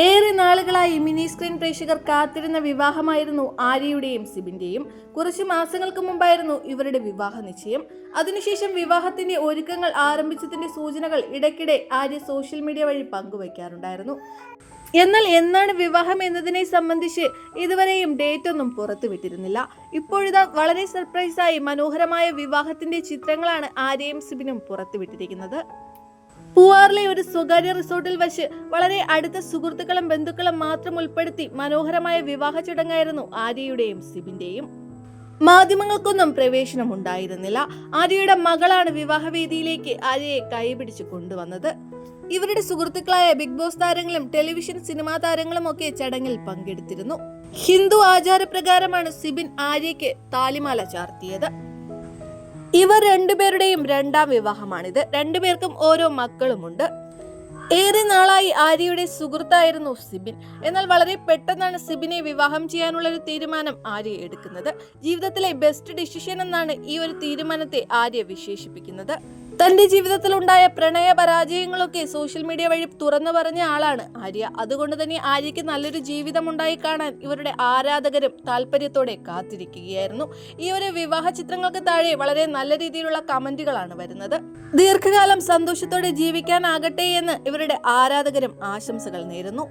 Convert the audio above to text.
ഏറെ നാളുകളായി mini screen പ്രേക്ഷകർ കാത്തിരുന്ന വിവാഹമായിരുന്നു ആര്യയുടെയും സിബിന്റെയും. കുറച്ച് മാസങ്ങൾക്ക് മുമ്പായിരുന്നു ഇവരുടെ വിവാഹ നിശ്ചയം. അതിനുശേഷം വിവാഹത്തിന്റെ ഒരുക്കങ്ങൾ ആരംഭിച്ചതിന്റെ സൂചനകൾ ഇടയ്ക്കിടെ ആര്യ സോഷ്യൽ മീഡിയ വഴി പങ്കുവയ്ക്കാറുണ്ടായിരുന്നു എന്നാൽ എന്നാണ് വിവാഹം എന്നതിനെ സംബന്ധിച്ച് ഇതുവരെയും ഡേറ്റ് ഒന്നും പുറത്തുവിട്ടിരുന്നില്ല. ഇപ്പോഴിതാ വളരെ സർപ്രൈസായി മനോഹരമായ വിവാഹത്തിന്റെ ചിത്രങ്ങളാണ് ആര്യയും സിബിനും പുറത്തുവിട്ടിരിക്കുന്നത്. പൂവാറിലെ ഒരു സ്വകാര്യ റിസോർട്ടിൽ വച്ച് വളരെ അടുത്ത സുഹൃത്തുക്കളും ബന്ധുക്കളും മാത്രം ഉൾപ്പെടുത്തി മനോഹരമായ വിവാഹ ചടങ്ങായിരുന്നു ആര്യയുടെയും സിബിന്റെയും. മാധ്യമങ്ങൾക്കൊന്നും പ്രവേശനം ഉണ്ടായിരുന്നില്ല. ആര്യയുടെ മകളാണ് വിവാഹവേദിയിലേക്ക് ആര്യയെ കൈപിടിച്ച് കൊണ്ടുവന്നത്. ഇവരുടെ സുഹൃത്തുക്കളായ ബിഗ് ബോസ് താരങ്ങളും ടെലിവിഷൻ സിനിമാ താരങ്ങളും ഒക്കെ ചടങ്ങിൽ പങ്കെടുത്തിരുന്നു. ഹിന്ദു ആചാരപ്രകാരമാണ് സിബിൻ ആര്യയ്ക്ക് താലിമാല ചാർത്തിയത്. ഇവർ രണ്ടുപേരുടെയും രണ്ടാം വിവാഹമാണിത്. രണ്ടുപേർക്കും ഓരോ മക്കളുമുണ്ട്. ഏറെ നാളായി ആര്യയുടെ സുഹൃത്തായിരുന്നു സിബിൻ. എന്നാൽ വളരെ പെട്ടെന്നാണ് സിബിനെ വിവാഹം ചെയ്യാനുള്ള ഒരു തീരുമാനം ആര്യ എടുക്കുന്നത്. ജീവിതത്തിലെ ബെസ്റ്റ് ഡിസിഷൻ എന്നാണ് ഈ ഒരു തീരുമാനത്തെ ആര്യ വിശേഷിപ്പിക്കുന്നത്. തന്റെ ജീവിതത്തിൽ ഉണ്ടായ പ്രണയ പരാജയങ്ങളൊക്കെ സോഷ്യൽ മീഡിയ വഴി തുറന്നു പറഞ്ഞ ആളാണ് ആര്യ. അതുകൊണ്ട് തന്നെ ആര്യയ്ക്ക് നല്ലൊരു ജീവിതം ഉണ്ടായി കാണാൻ ഇവരുടെ ആരാധകരും താല്പര്യത്തോടെ കാത്തിരിക്കുകയായിരുന്നു. ഈ ഒരു വിവാഹ ചിത്രങ്ങൾക്ക് താഴെ വളരെ നല്ല രീതിയിലുള്ള കമന്റുകളാണ് വരുന്നത്. ദീർഘകാലം സന്തോഷത്തോടെ ജീവിക്കാനാകട്ടെ എന്ന് ഇവരുടെ ആരാധകരും ആശംസകൾ നേരുന്നു